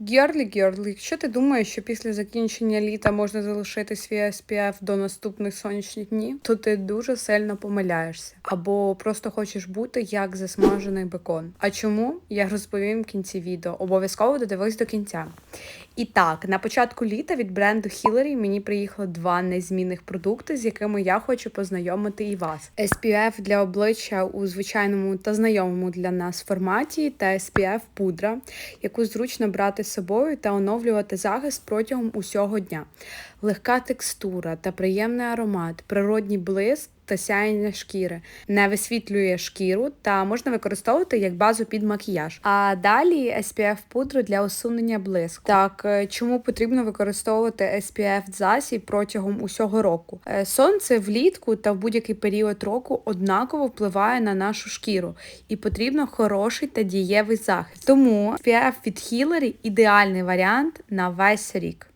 Гьорлі, гьорлі, якщо ти думаєш, що після закінчення літа можна залишити свій SPF до наступних сонячних днів, то ти дуже сильно помиляєшся. Або просто хочеш бути як засмажений бекон. А чому? Я розповім в кінці відео. Обов'язково додивись до кінця. І так, на початку літа від бренду Hillary мені приїхало два незмінних продукти, з якими я хочу познайомити і вас. SPF для обличчя у звичайному та знайомому для нас форматі, та SPF пудра, яку зручно брати собою та оновлювати захист протягом усього дня. Легка текстура та приємний аромат, природній блиск та сяєння шкіри, не висвітлює шкіру та можна використовувати як базу під макіяж. А далі SPF пудру для усунення блиску. Так, е, чому потрібно використовувати SPF засіб протягом усього року? Е, Сонце влітку та в будь-який період року однаково впливає на нашу шкіру, і потрібно хороший та дієвий захист. Тому SPF від Hillary – ідеальний варіант на весь рік.